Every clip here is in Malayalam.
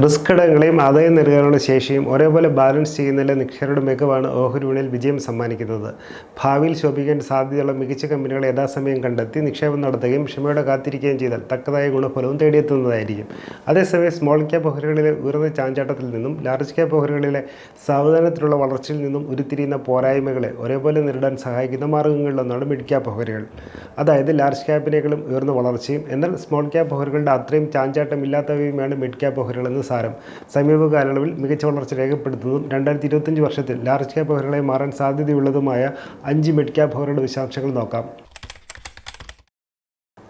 റിസ്ക് ഇടങ്ങളെയും ആദായം നൽകാനുള്ള ശേഷിയും ഒരേപോലെ ബാലൻസ് ചെയ്യുന്നതിലെ നിക്ഷേപരുടെ മികവാണ് ഓഹരി വിപണിയിൽ വിജയം സമ്മാനിക്കുന്നത്. ഭാവിയിൽ ശോഭിക്കാൻ സാധ്യതയുള്ള മികച്ച കമ്പനികളെ യഥാസമയം കണ്ടെത്തി നിക്ഷേപം നടത്തുകയും ക്ഷമയോടെ കാത്തിരിക്കുകയും ചെയ്താൽ തക്കതായ ഗുണഫലവും തേടിയെത്തുന്നതായിരിക്കും. അതേസമയം സ്മോൾ ക്യാപ്പ് ഓഹരികളിലെ ഉയർന്ന ചാഞ്ചാട്ടത്തിൽ നിന്നും ലാർജ് ക്യാപ്പ് ഓഹരികളിലെ സാവധാനത്തിലുള്ള വളർച്ചയിൽ നിന്നും ഉരുത്തിരിയുന്ന പോരായ്മകളെ ഒരേപോലെ നേരിടാൻ സഹായിക്കുന്ന മാർഗങ്ങളിലൊന്നാണ് മിഡ് ക്യാപ്പ് ഓഹരികൾ. അതായത് ലാർജ് ക്യാപ്പിനേക്കാളും ഉയർന്ന വളർച്ചയും എന്നാൽ സ്മോൾ ക്യാപ്പ് ഓഹരികളുടെ അത്രയും ചാഞ്ചാട്ടമില്ലാത്തവയുമാണ് മിഡ് ക്യാപ്പ് ഓഹരികൾ സാരം. സമീപ കാലയളവിൽ മികച്ച വളർച്ച രേഖപ്പെടുത്തുന്നതും രണ്ടായിരത്തി ഇരുപത്തഞ്ച് വർഷത്തിൽ ലാർജ് ക്യാപ് ഓഹരികളായി മാറാൻ സാധ്യതയുള്ളതുമായ അഞ്ച് മിഡ് ക്യാപ് ഓഹരികളുടെ വിശദാംശങ്ങൾ നോക്കാം.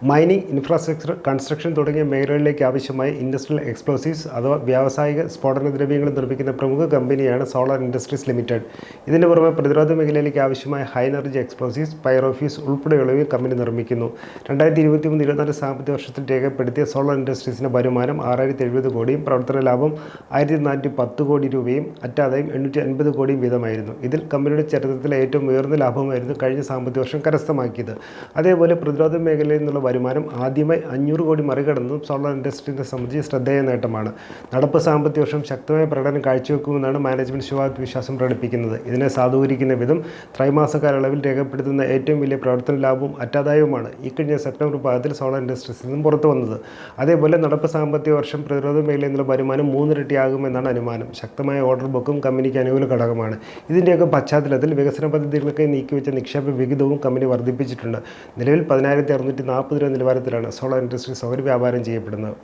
മൈനിങ് ഇൻഫ്രാസ്ട്രക്ചർ കൺസ്ട്രക്ഷൻ തുടങ്ങിയ മേഖലകളിലേക്ക് ആവശ്യമായ ഇൻഡസ്ട്രിയൽ എക്സ്പ്ലോസീവ്സ് അഥവാ വ്യാവസായിക സ്ഫോടന ദ്രവ്യങ്ങൾ നിർമ്മിക്കുന്ന പ്രമുഖ കമ്പനിയാണ് സോളാർ ഇൻഡസ്ട്രീസ് ലിമിറ്റഡ്. ഇതിന് പുറമെ പ്രതിരോധ മേഖലയിലേക്ക് ആവശ്യമായ ഹൈ എനർജി എക്സ്പ്ലോസീവ്സ് പൈറോഫീസ് ഉൾപ്പെടെയുള്ളവയും കമ്പനി നിർമ്മിക്കുന്നു. രണ്ടായിരത്തി ഇരുപത്തി മൂന്ന് ഇരുപത്തിനാല് സാമ്പത്തിക വർഷത്തിൽ രേഖപ്പെടുത്തിയ സോളാർ ഇൻഡസ്ട്രീസിന്റെ വരുമാനം ആറായിരത്തി എഴുപത് കോടിയും പ്രവർത്തന ലാഭം ആയിരത്തി നാനൂറ്റി പത്ത് കോടി രൂപയും അറ്റാദായം എണ്ണൂറ്റി അൻപത് കോടിയും വീതമായിരുന്നു. ഇതിൽ കമ്പനിയുടെ ചരിത്രത്തിലെ ഏറ്റവും ഉയർന്ന ലാഭമായിരുന്നു കഴിഞ്ഞ സാമ്പത്തിക വർഷം കരസ്ഥമാക്കിയത്. അതേപോലെ പ്രതിരോധ മേഖലയിൽ നിന്നുള്ള വരുമാനം ആദ്യമായി അഞ്ഞൂറ് കോടി മറികടന്നതും സോളാർ ഇൻഡസ്ട്രീനെ സംബന്ധിച്ച് ശ്രദ്ധേയ നേട്ടമാണ്. നടപ്പ് സാമ്പത്തിക വർഷം ശക്തമായ പ്രകടനം കാഴ്ചവെക്കുമെന്നാണ് മാനേജ്മെന്റ് ശുഭാപ്തി വിശ്വാസം പ്രകടിപ്പിക്കുന്നത്. ഇതിനെ സാധൂകരിക്കുന്ന വിധം ത്രൈമാസ കാലയളവിൽ രേഖപ്പെടുത്തുന്ന ഏറ്റവും വലിയ പ്രവർത്തന ലാഭവും അറ്റാദായവുമാണ് ഇക്കഴിഞ്ഞ സെപ്റ്റംബർ പാദത്തിൽ സോളാർ ഇൻഡസ്ട്രീസിൽ നിന്നും പുറത്തു വന്നത്. അതേപോലെ നടപ്പ് സാമ്പത്തിക വർഷം പ്രതിരോധ മേഖലയിൽ നിന്നുള്ള വരുമാനം മൂന്നിരട്ടിയാകുമെന്നാണ് അനുമാനം. ശക്തമായ ഓർഡർ ബുക്കും കമ്പനിക്ക് അനുകൂല ഘടകമാണ്. ഇതിന്റെയൊക്കെ പശ്ചാത്തലത്തിൽ വികസന പദ്ധതികൾക്ക് നീക്കിവെച്ച നിക്ഷേപ വിഹിതവും കമ്പനി വർദ്ധിപ്പിച്ചിട്ടുണ്ട്. നിലവിൽ പതിനായിരത്തി അറുന്നൂറ്റി നാൽപ്പത് രൂപ നിലവാരത്തിലാണ് സോളാർ ഇൻഡസ്ട്രീസ് അവർ വ്യാപാരം ചെയ്യപ്പെടുന്നത്.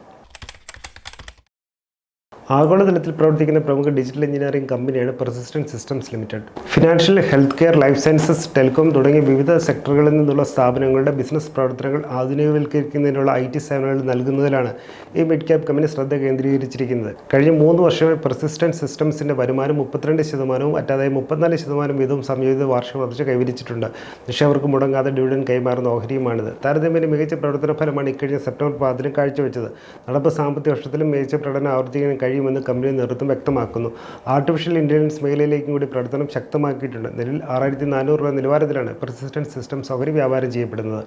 ആഗോളതലത്തിൽ പ്രവർത്തിക്കുന്ന പ്രമുഖ ഡിജിറ്റൽ എഞ്ചിനീയറിംഗ് കമ്പനിയാണ് Persistent Systems Limited financial health care life sciences telecom തുടങ്ങിയ വിവിധ സെക്ടറുകളിൽ നിന്നുള്ള സ്ഥാപനങ്ങളുടെ ബിസിനസ് പ്രവർത്തനങ്ങൾ ആധുനികവൽക്കരിക്കുന്നതിനുള്ള ഐ ടി സേവനങ്ങൾ നൽകുന്നതിലാണ് ഈ മിഡ് ക്യാപ് കമ്പനി ശ്രദ്ധ കേന്ദ്രീകരിച്ചിരിക്കുന്നത്. കഴിഞ്ഞ മൂന്ന് വർഷമായി പെർസിസ്റ്റന്റ് സിസ്റ്റംസിന്റെ വരുമാനം മുപ്പത്തിരണ്ട് ശതമാനവും അറ്റാതായ മുപ്പത്തിനാല് ശതമാനം വീതവും സംയോജിത വാർഷിക വളർച്ച കൈവരിച്ചിട്ടുണ്ട്. നിക്ഷേപകർക്ക് മുടങ്ങാതെ ഡിവിഡൻ കൈമാറുന്ന ഓഹരിയുമാണിത്. താരതമ്യേന മികച്ച പ്രവർത്തന ഫലമാണ് ഇക്കഴിഞ്ഞ സെപ്റ്റംബർ പാദത്തിലും കാഴ്ചവെച്ചത്. നടപ്പ് സാമ്പത്തിക വർഷത്തിലും മികച്ച പ്രകടനം ആവർത്തിക്കാൻ കഴിയുമെന്ന് കമ്പനി നേതൃത്വം വ്യക്തമാക്കുന്നു. ആർട്ടിഫിഷ്യൽ ഇന്റലിജൻസ് മേഖലയിലേക്കും കൂടി പ്രവർത്തനം ശക്തമാക്കിയിട്ടുണ്ട്. നിലവിൽ ആറായിരത്തി നാനൂറ് രൂപ നിലവാരത്തിലാണ് പെർസിസ്റ്റന്റ് സിസ്റ്റംസ് അവർ വ്യാപാരം ചെയ്യപ്പെടുന്നത്.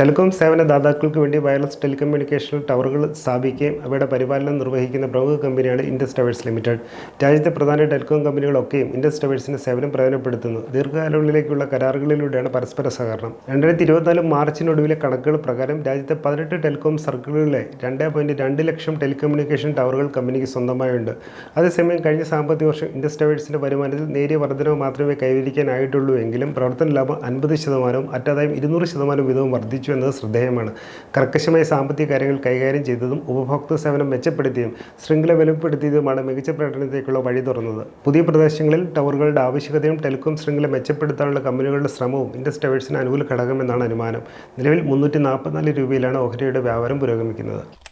ടെലികോം സേവന ദാതാക്കൾക്ക് വേണ്ടി വയർലെസ് ടെലികമ്മ്യൂണിക്കേഷൻ ടവറുകൾ സ്ഥാപിക്കുകയും അവയുടെ പരിപാലനം നിർവഹിക്കുന്ന പ്രമുഖ കമ്പനിയാണ് ഇൻഡസ് ടവേഴ്സ് ലിമിറ്റഡ് രാജ്യത്തെ പ്രധാന ടെലികോം കമ്പനികളൊക്കെയും ഇൻഡസ് ടവേഴ്സിന്റെ സേവനം പ്രയോജനപ്പെടുത്തുന്നു. ദീർഘകാലങ്ങളിലേക്കുള്ള കരാറുകളിലൂടെയാണ് പരസ്പര സഹകരണം. രണ്ടായിരത്തി ഇരുപത്തിനാല് മാർച്ചിനൊടുവിലെ കണക്കുകൾ പ്രകാരം രാജ്യത്തെ പതിനെട്ട് ടെലികോം സർക്കിളുകളിലെ രണ്ട് പോയിന്റ് രണ്ട് ലക്ഷം ടെലികമ്മ്യൂണിക്കേഷൻ ടവറുകൾ കമ്പനിക്ക് സ്വന്തമായുണ്ട്. അതേസമയം കഴിഞ്ഞ സാമ്പത്തിക വർഷം ഇൻഡസ് ടവേഴ്സിന്റെ വരുമാനത്തിൽ നേരിയ വർധനവ് മാത്രമേ കൈവരിക്കാനായിട്ടുള്ളൂ എങ്കിലും പ്രവർത്തന ലാഭം അൻപത് ശതമാനവും അറ്റാദായം ഇരുന്നൂറ് ശതമാനം വീതവും വർദ്ധിച്ചു. എന്നത് ശ്രദ്ധേയമാണ്. കർക്കശമായ സാമ്പത്തിക കാര്യങ്ങൾ കൈകാര്യം ചെയ്തതും ഉപഭോക്തൃ സേവനം മെച്ചപ്പെടുത്തിയതും ശൃംഖല വലുപ്പെടുത്തിയതുമാണ് മികച്ച പ്രകടനത്തേക്കുള്ള വഴി തുറന്നത്. പുതിയ പ്രദേശങ്ങളിൽ ടവറുകളുടെ ആവശ്യകതയും ടെലികോം ശൃംഖല മെച്ചപ്പെടുത്താനുള്ള കമ്പനികളുടെ ശ്രമവും ഇൻഡസ് ടവേഴ്സിന് അനുകൂല ഘടകമെന്നാണ് അനുമാനം. നിലവിൽ മുന്നൂറ്റി നാൽപ്പത്തിനാല് രൂപയിലാണ് ഓഹരിയുടെ വ്യാപാരം പുരോഗമിക്കുന്നത്.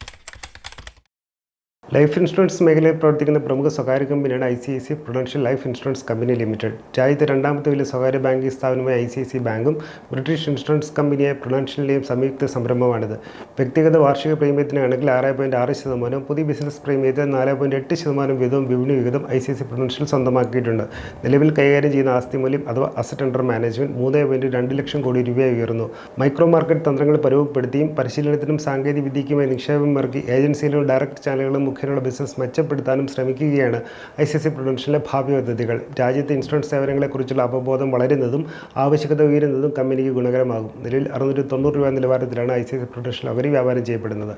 ലൈഫ് ഇൻഷുറൻസ് മേഖലയിൽ പ്രവർത്തിക്കുന്ന പ്രമുഖ സ്വകാര്യ കമ്പനിയാണ് I C I C Prudential life insurance company limited രാജ്യത്തെ രണ്ടാമത്തെ വലിയ സ്വകാര്യ ബാങ്കിംഗ് സ്ഥാപനമായ ഐ സി ഐ സി ബാങ്കും ബ്രിട്ടീഷ് ഇൻഷുറൻസ് കമ്പനിയായ പ്രൊഡൻഷ്യലിന്റെയും സംയുക്ത സംരംഭമാണിത്. വ്യക്തിഗത വാർഷിക പ്രീമിയത്തിനാണെങ്കിൽ ആറ് പോയിന്റ് ആറ് ശതമാനവും പുതിയ ബിസിനസ് പ്രീമിയത്തിൽ നാല് പോയിന്റ് എട്ട് ശതമാനം വീതവും വിപണി വിഹിതം I C I C Prudential സ്വന്തമാക്കിയിട്ടുണ്ട്. നിലവിൽ കൈകാര്യം ചെയ്യുന്ന ആസ്തി മൂല്യം അഥവാ അസറ്റ് അണ്ടർ മാനേജ്മെന്റ് മൂന്ന് പോയിന്റ് രണ്ട് ലക്ഷം കോടി രൂപയായി ഉയർന്നു. മൈക്രോ മാർക്കറ്റ് തന്ത്രങ്ങൾ പരവപ്പെടുത്തിയും പരിശീലനത്തിനും സാങ്കേതിക വിദ്യയ്ക്കുമായി നിക്ഷേപം ഇറക്കി ഏജൻസിയിലും ഡയറക്ട് ചാനലുകളും മുഖേനയുള്ള ബിസിനസ് മെച്ചപ്പെടുത്താനും ശ്രമിക്കുകയാണ് ഐ സി സി പ്രൊഡൻഷ്യലിലെ ഭാവി പദ്ധതികൾ. രാജ്യത്തെ ഇൻഷുറൻസ് സേവനങ്ങളെക്കുറിച്ചുള്ള അവബോധം വളരുന്നതും ആവശ്യകത ഉയരുന്നതും കമ്പനിക്ക് ഗുണകരമാകും. നിലവിൽ അറുന്നൂറ്റി തൊണ്ണൂറ് രൂപ നിലവാരത്തിലാണ് ഐ സി സി പ്രൊഡൻഷ്യൽ അവർ വ്യാപാരം ചെയ്യപ്പെടുന്നത്.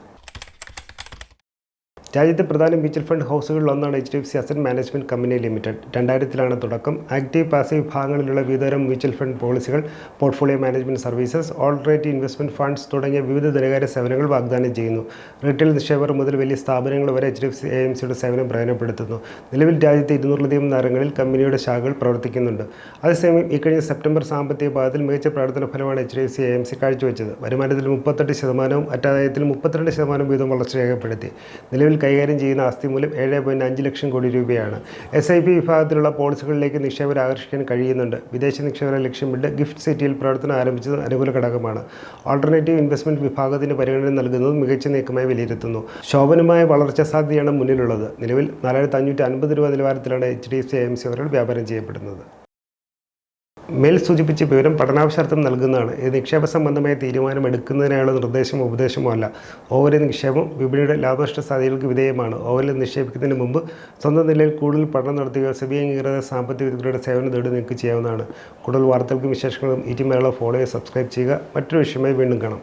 രാജ്യത്തെ പ്രധാന മ്യൂച്വൽ ഫണ്ട് ഹൗസുകളിൽ ഒന്നാണ് H D F C asset management company limited രണ്ടായിരത്തിലാണ് തുടക്കം. ആക്റ്റീവ് പാസീവ് വിഭാഗങ്ങളിലുള്ള വിവിധതരം മ്യൂച്വൽ ഫണ്ട് പോളിസികൾ പോർട്ട്ഫോളിയോ മാനേജ്മെന്റ് സർവീസസ് ഓൾറേറ്റ് ഇൻവെസ്റ്റ്മെന്റ് ഫണ്ട്സ് തുടങ്ങിയ വിവിധ ധനകാര്യ സേവനങ്ങൾ വാഗ്ദാനം ചെയ്യുന്നു. റീറ്റെയിൽ നിക്ഷേപർ മുതൽ വലിയ സ്ഥാപനങ്ങൾ വരെ H D F C A M സിയുടെ സേവനം പ്രയോജനപ്പെടുത്തുന്നു. നിലവിൽ രാജ്യത്തെ ഇരുന്നൂറിലധികം നഗരങ്ങളിൽ കമ്പനിയുടെ ശാഖകൾ പ്രവർത്തിക്കുന്നുണ്ട്. അതേസമയം ഇക്കഴിഞ്ഞ സെപ്റ്റംബർ സാമ്പത്തിക പാദത്തിൽ മികച്ച പ്രവർത്തന ഫലമാണ് H D F C A M C കാഴ്ചവെച്ചത്. വരുമാനത്തിൽ മുപ്പത്തെട്ട് ശതമാനവും അറ്റാദായത്തിൽ മുപ്പത്തിരണ്ട് ശതമാനം വീതം വളർച്ച രേഖപ്പെടുത്തി. നിലവിൽ കൈകാര്യം ചെയ്യുന്ന ആസ്തി മൂല്യം ഏഴ് പോയിന്റ് അഞ്ച് ലക്ഷം കോടി രൂപയാണ്. എസ് ഐ പി വിഭാഗത്തിലുള്ള പോളിസികളിലേക്ക് നിക്ഷേപരെ ആകർഷിക്കാൻ കഴിയുന്നുണ്ട്. വിദേശ നിക്ഷേപരെ ലക്ഷ്യമിട്ട് ഗിഫ്റ്റ് സിറ്റിയിൽ പ്രവർത്തനം ആരംഭിച്ചത് അനുകൂല ഘടകമാണ്. ഓൾട്ടർനേറ്റീവ് ഇൻവെസ്റ്റ്മെന്റ് വിഭാഗത്തിന് പരിഗണന നൽകുന്നത് മികച്ച നീക്കമായി വിലയിരുത്തുന്നു. ശോഭനമായ വളർച്ചാ സാധ്യതയാണ് മുന്നിലുള്ളത്. നിലവിൽ നാലായിരത്തി അഞ്ഞൂറ്റി അൻപത് രൂപ നിലവാരത്തിലാണ് H D F C M C വ്യാപാരം ചെയ്യപ്പെടുന്നത്. മേൽ സൂചിപ്പിച്ച വിവരം പഠനാവശ്യാർത്ഥം നൽകുന്നതാണ്. ഇത് നിക്ഷേപ സംബന്ധമായ തീരുമാനം എടുക്കുന്നതിനായുള്ള നിർദ്ദേശമോ ഉപദേശമോ അല്ല. ഓഹരി നിക്ഷേപം വിപണിയുടെ ലാഭനഷ്ട സാധ്യതകൾക്ക് വിധേയമാണ്. ഓഹരിൽ നിക്ഷേപിക്കുന്നതിന് മുമ്പ് സ്വന്തം നിലയിൽ കൂടുതൽ പഠനം നടത്തുകയോ സെബി സാമ്പത്തിക വിദഗ്ധരുടെ സേവനം തേടി നിങ്ങൾക്ക് ചെയ്യാവുന്നതാണ്. കൂടുതൽ വാർത്തകൾക്കും വിശേഷങ്ങളും ഇറ്റി മലയാളം ഫോളോ സബ്സ്ക്രൈബ് ചെയ്യുക. മറ്റൊരു വിഷയമായി വീണ്ടും കാണാം.